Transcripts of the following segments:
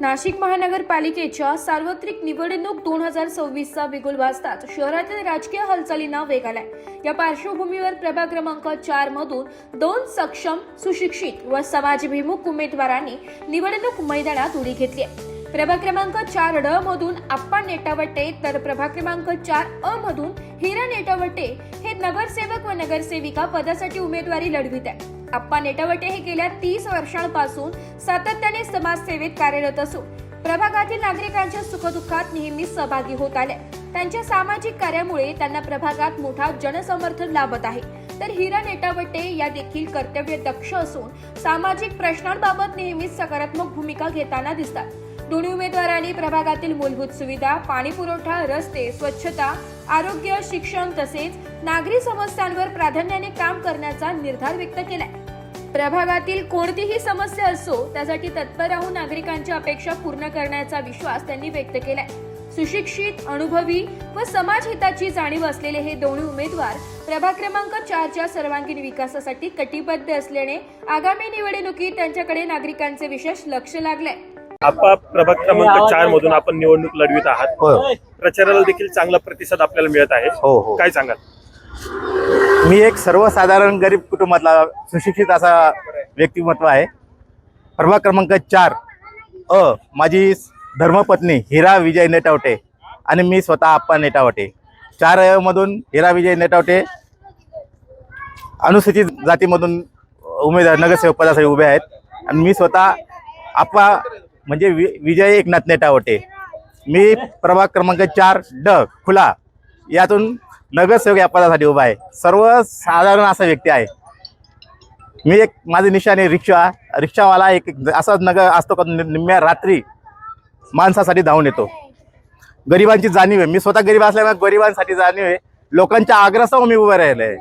नाशिक महानगरपालिकेच्या सार्वत्रिक निवडणूक दोन हजार सव्वीसचा बिगुल वाजताच शहरातील राजकीय हालचालींना वेग आलाय. या पार्श्वभूमीवर प्रभाग क्रमांक चार मधून दोन सक्षम सुशिक्षित व समाजभिमुख उमेदवारांनी निवडणूक मैदानात उडी घेतली आहे. प्रभाग क्रमांक चार ड मधून आप्पा नेटावटे तर प्रभाग क्रमांक चार अ मधून हिरा नेटावटे हे नगरसेवक व नगरसेविका पदासाठी उमेदवारी लढवित आहे आप्पा नेटावटे हे गेल्या तीस वर्षांपासून सातत्याने समाजसेवेत कार्यरत असून प्रभागातील नागरिकांच्या सुखदुःखात नेहमी सहभागी होत आले. त्यांच्या सामाजिक कार्यामुळे त्यांना प्रभागात मोठा जनसमर्थन लाभत आहे. तर हिरा नेटावटे या देखील कर्तव्य दक्ष असून सामाजिक प्रश्नांबाबत नेहमीच सकारात्मक भूमिका घेताना दिसतात. दोन्ही उमेदवारांनी प्रभागातील मूलभूत सुविधा पाणी पुरवठा रस्ते स्वच्छता आरोग्य शिक्षण तसेच नागरी समस्यांवर प्राधान्याने काम करण्याचा निर्धार व्यक्त केलाय. प्रभागातील कोणतीही समस्या असो त्यासाठी तत्पर राहून नागरिकांच्या अपेक्षा पूर्ण करण्याचा विश्वास त्यांनी व्यक्त केलाय. सुशिक्षित अनुभवी व समाजहिताची जाणीव असलेले हे दोन्ही उमेदवार प्रभाग क्रमांक चारच्या सर्वांगीण विकासासाठी कटिबद्ध असल्याने आगामी निवडणुकीत त्यांच्याकडे नागरिकांचे विशेष लक्ष लागलंय. आपा प्रभाग क्रमांक चार मधून आपण निवडणूक लढवित आहात. प्रचाराला देखील चांगला प्रतिसाद आपल्याला मिळत आहे. हो हो. काय सांगाल? मी एक सर्वसाधारण गरीब कुटुंबातला सुशिक्षित असा व्यक्तिमत्व आहे. प्रभाग क्रमांक चार. अ माझी धर्मपत्नी हिरा विजय नेटावटे आणि मी स्वतः आप्पा नेटावटे. चार अ मधून हिरा विजय नेटावटे अनुसूचित जातीमधून उमेदवार नगरसेवक पदासाठी उभे आहेत. आणि मी स्वतः आप्पा म्हणजे वि विजय एकनाथ नेटावटे. मी प्रभाग क्रमांक चार ड खुला. यातून नगरसेवक या पदासाठी उभा आहे. सर्वसाधारण असा व्यक्ती आहे. मी एक माझी निशाने रिक्षा रिक्षावाला एक असा नगर असतो का निम्म्या रात्री माणसासाठी धावून येतो. गरिबांची जाणीव आहे. मी स्वतः गरीब असल्यामुळे गरिबांसाठी जाणीव आहे. लोकांच्या आग्रहासह मी उभं राहिलं आहे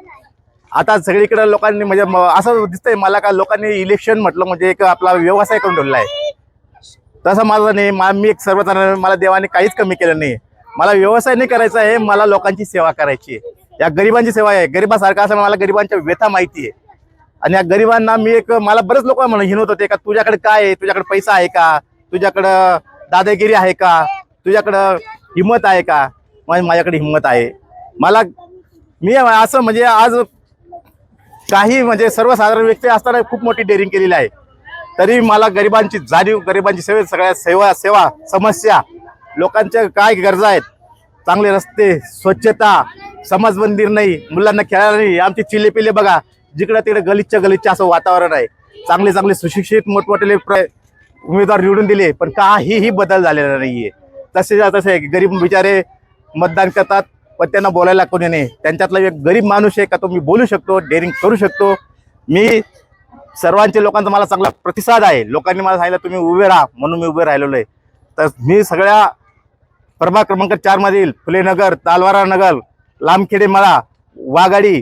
आता सगळीकडे लोकांनी म्हणजे असं दिसतंय मला का लोकांनी इलेक्शन म्हटलं म्हणजे एक आपला व्यवसाय करून ठेवला आहे. तसं माझं नाही मा मी एक सर्वसाधारण मला देवाने काहीच कमी केलं नाही. मला व्यवसाय नाही करायचा आहे मला लोकांची सेवा करायची आहे. या गरिबांची सेवा आहे. गरिबासारखा असं मला गरिबांच्या व्यथा माहिती आहे. आणि या गरिबांना मी एक मला बरेच लोक म्हणून हिनवत होते का तुझ्याकडे काय आहे? तुझ्याकडे पैसा आहे का? तुझ्याकडं दादागिरी आहे का? तुझ्याकडं हिंमत आहे का? माझ्याकडे हिंमत आहे. मला मी असं म्हणजे आज काही म्हणजे सर्वसाधारण व्यक्ती असताना खूप मोठी डेअरिंग केलेली आहे. तरी मला गरिबांची जाणीव गरिबांची सेवे सगळ्या सेवा सेवा समस्या लोकांच्या काय गरजा आहेत? चांगले रस्ते स्वच्छता समाज मंदिर नाही मुलांना खेळायला नाही आमची चिले पिले बघा जिकडं तिकडे गलिच्छ गलिच्छ असं वातावरण आहे. चांगले चांगले सुशिक्षित मोठमोठे प्र उमेदवार निवडून दिले पण काहीही बदल झालेला नाहीये. तसे तसे गरीब बिचारे मतदान करतात पण त्यांना बोलायला कोणी नाही. त्यांच्यातला एक गरीब माणूस आहे का तो मी बोलू शकतो डेअरिंग करू शकतो. मी सर्वांचे लोकांचा मला चांगला प्रतिसाद आहे. लोकांनी मला सांगितलं तुम्ही उभे राहा. म्हणून मी उभे राहिलेलो आहे. तर मी सगळ्या प्रभाग क्रमांक चारमधील फुलेनगर तालवारा नगर लांबखेडे मळा वाघाडी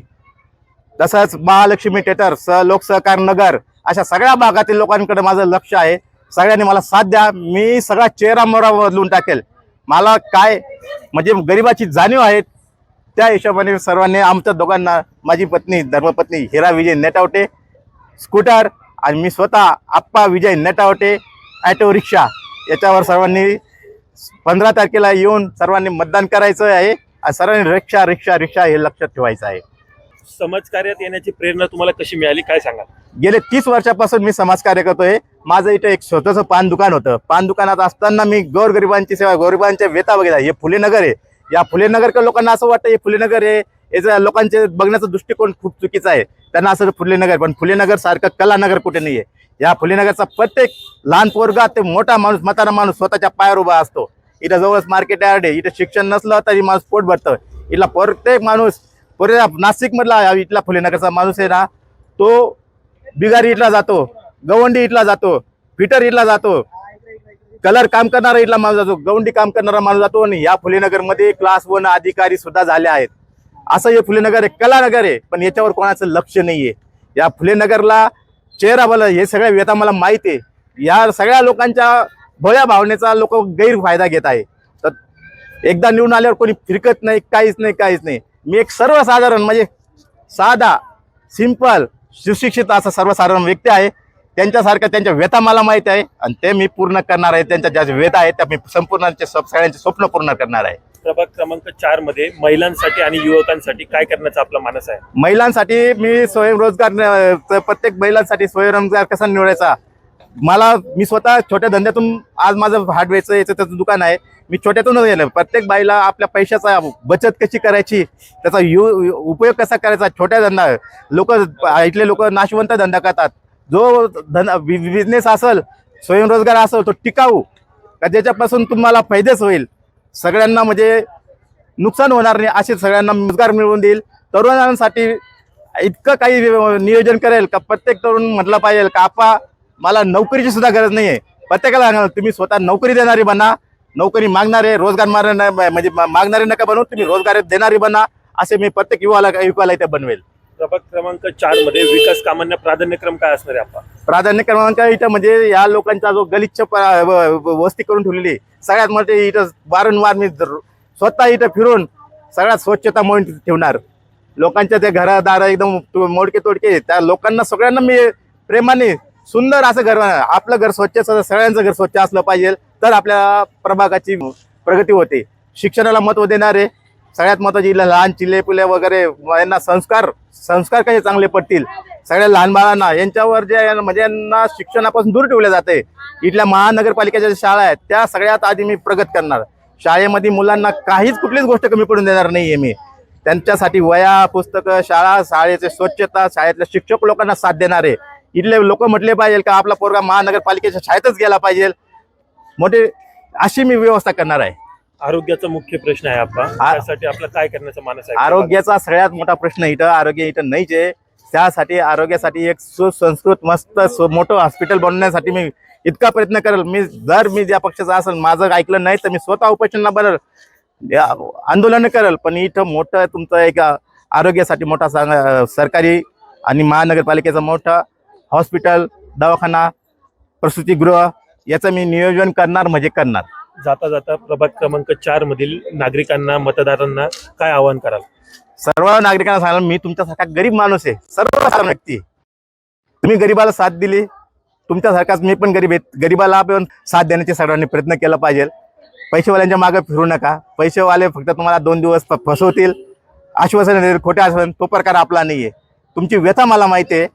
तसंच महालक्ष्मी थिएटर स लोकसहकार नगर अशा सगळ्या भागातील लोकांकडे माझं लक्ष आहे. सगळ्यांनी मला साथ द्या. मी सगळा चेहरा मोरा बदलून टाकेल. मला काय म्हणजे गरिबाची जाणीव आहे त्या हिशोबाने सर्वांनी आमच्या दोघांना माझी पत्नी धर्मपत्नी हिरा विजय नेटावटे स्कूटर आणि मी स्वतः आप्पा विजय नेटावटे ॲटो रिक्षा याच्यावर सर्वांनी पंधरा तारखेला येऊन सर्वांनी मतदान करायचं आहे. आणि सर्वांनी रिक्षा रिक्षा रिक्षा हे लक्षात ठेवायचं आहे. समाजकार्यात येण्याची प्रेरणा तुम्हाला कशी मिळाली? काय सांगाल? गेले तीस वर्षापासून मी समाजकार्य करतोय. माझं इथं एक स्वतःचं पान दुकान होतं. पान दुकानात असताना मी गोरगरिबांची सेवा गोरगरिबांच्या व्यथा बघितला हे फुलेनगर आहे. या फुलेनगरकर लोकांना असं वाटतं हे फुलेनगर आहे. याचा लोकांचे बघण्याचा दृष्टिकोन खूप चुकीचा आहे. त्यांना असं फुलेनगर पण फुलेनगर सारखं कलानगर कुठे नाही आहे या फुलेनगरचा प्रत्येक लहान पोरगा ते मोठा माणूस म्हातारा माणूस स्वतःच्या पायावर उभा असतो. इथं जवळच मार्केट यार्ड आहे इथं शिक्षण नसलं तरी माणूस पोट भरतं. इथला प्रत्येक माणूस पुरे नाशिकमधला इथला फुलेनगरचा माणूस आहे ना तो बिगारी इथला जातो गवंडी इथला जातो फिटर इथला जातो कलर काम करणारा इथला माणूस जातो गवंडी काम करणारा माणूस जातो आणि या फुलेनगरमध्ये क्लास वन अधिकारी सुद्धा झाले आहेत. असं हे फुलेनगर आहे कलानगर आहे पण याच्यावर कोणाचं लक्ष नाही आहे या फुलेनगरला चेहरा बल हे सगळ्या व्यथा मला माहीत आहे. या सगळ्या लोकांच्या भया भावनेचा लोक गैरफायदा घेत आहे. तर एकदा निवडून आल्यावर कोणी फिरकत नाही काहीच नाही काहीच नाही. मी एक सर्वसाधारण म्हणजे साधा सिंपल सुशिक्षित असा सर्वसाधारण व्यक्ती आहे. त्यांच्यासारख्या त्यांच्या व्यथा मला माहीत आहे. आणि ते मी पूर्ण करणार आहे. त्यांच्या ज्या व्यथा आहेत त्या मी संपूर्ण सगळ्यांचे स्वप्न पूर्ण करणार आहे. प्रभाग क्रमांक चारमध्ये महिलांसाठी आणि युवकांसाठी काय करण्याचा आपला मानस आहे? महिलांसाठी मी स्वयंरोजगार न- प्रत्येक महिलांसाठी स्वयंरोजगार कसा निवडायचा? मला मी स्वतः छोट्या धंद्यातून आज माझं हार्डवेअरचं याचं त्याचं दुकान आहे. मी छोट्यातूनच गेलं. प्रत्येक बाईला आपल्या पैशाचा बचत कशी करायची? त्याचा यु यु- उपयोग कसा करायचा? छोट्या धंदा लोक इथले लोक नाशवंत धंदा करतात. जो धंदा बिझनेस असेल स्वयंरोजगार असेल तो टिकाऊ. का ज्याच्यापासून तुम्हाला फायदेच होईल? सगळ्यांना म्हणजे नुकसान होणार नाही असे सगळ्यांना रोजगार मिळवून देईल. तरुणांसाठी इतकं काही नियोजन करेल का प्रत्येक तरुण म्हटलं पाहिजे का आपा मला नोकरीची सुद्धा गरज नाही आहे प्रत्येकाला तुम्ही स्वतः नोकरी देणारी बना नोकरी मागणारे रोजगार मारणारे म्हणजे मागणारे नका बनवू तुम्ही रोजगार देणारी बना. असे मी प्रत्येक युवाला युवाला इथे बनवेल. प्रभाग क्रमांक चारमध्ये विकास कामांना प्राधान्यक्रम काय असणार आहे आपण प्राधान्य क्रमांक इथं म्हणजे या लोकांचा जो गलिच्छ प- व- व- वस्ती करून ठेवलेली आहे, सगळ्यात मध्ये इथं वारंवार मी दर- स्वतः इथं फिरून सगळ्यात स्वच्छता मोहीम ठेवणार. लोकांच्या ते घरदार एकदम तो मोडके तोडके त्या लोकांना सगळ्यांना मी प्रेमाने सुंदर असं घर बनवणार. आपलं घर स्वच्छ असं सगळ्यांचं घर स्वच्छ असलं पाहिजे तर आपल्या प्रभागाची प्रगती होते. शिक्षणाला महत्त्व देणारे सगळ्यात महत्वाची लहान चिल्ले पुले वगैरे यांना संस्कार संस्कार कसे चांगले पडतील? सगळ्या लहान बाळांना यांच्यावर जे म्हणजे यांना शिक्षणापासून दूर ठेवले जाते. इथल्या महानगरपालिकेच्या ज्या शाळा आहेत त्या सगळ्यात आधी मी प्रगत करणार. शाळेमध्ये मुलांना काहीच कुठलीच गोष्ट कमी पडून देणार नाही मी. त्यांच्यासाठी वया पुस्तकं शाळा शाळेचे स्वच्छता शाळेतल्या शिक्षक लोकांना साथ देणारे इथले लोक म्हटले पाहिजे का आपला पोरगा महानगरपालिकेच्या शाळेतच गेला पाहिजे. मोठे अशी मी व्यवस्था करणार आहे. आरोग्याचा मुख्य प्रश्न आहे आपला. आ- त्यासाठी आपला काय करण्याचा मानस आहे? आरोग्याचा सगळ्यात मोठा प्रश्न इथं आरोग्य इथं नाहीच आहे त्यासाठी आरोग्यासाठी एक सुसंस्कृत मस्त सु- मोठं हॉस्पिटल बनवण्यासाठी मी इतका प्रयत्न करेल. मी जर मी ज्या पक्षाचा असेल माझं ऐकलं नाही तर मी स्वतः उपोषणला बरं आंदोलन करेल पण इथं मोठं तुमचं एक अ, आरोग्यासाठी मोठा सांग सरकारी आणि महानगरपालिकेचा मोठा हॉस्पिटल दवाखाना प्रसूतीगृह याचं मी नियोजन करणार म्हणजे करणार. जाता जाता प्रभाग क्रमांक चार मधील नागरिकांना मतदारांना काय आवाहन कराल? सर्व नागरिकांना सांगाल मी तुमच्यासारखा गरीब माणूस आहे सर्वसाधारण व्यक्ती तुम्ही गरीबाला साथ दिली तुमच्यासारखाच मी पण गरीब आहे. गरीबाला पण साथ देण्याचे सर्वांनी प्रयत्न केला पाहिजे. पैसेवाल्यांच्या मागे फिरू नका. पैसेवाले फक्त तुम्हाला दोन दिवस फसवतील. आश्वासन देतील खोटे आश्वासन तो प्रकार आपला नाही आहे तुमची व्यथा मला माहिती आहे.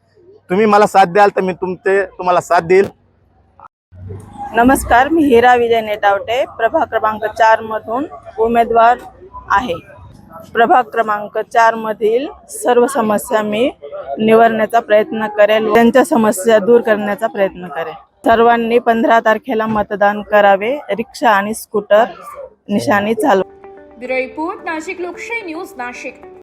तुम्ही मला साथ द्याल तर मी तुमचे तुम्हाला साथ देईल. नमस्कार मी हिरा विजय नेटावटे प्रभाग क्रमांक चार मधून उमेदवार आहे. प्रभाग क्रमांक चार मधील सर्व समस्या मी निवारण्याचा प्रयत्न करेल त्यांच्या समस्या दूर करण्याचा प्रयत्न करेल. सर्वांनी पंधरा तारखेला मतदान करावे रिक्षा आणि स्कूटर निशाणी चालवा. ब्युरो रिपोर्ट नाशिक लोकशाही न्यूज नाशिक.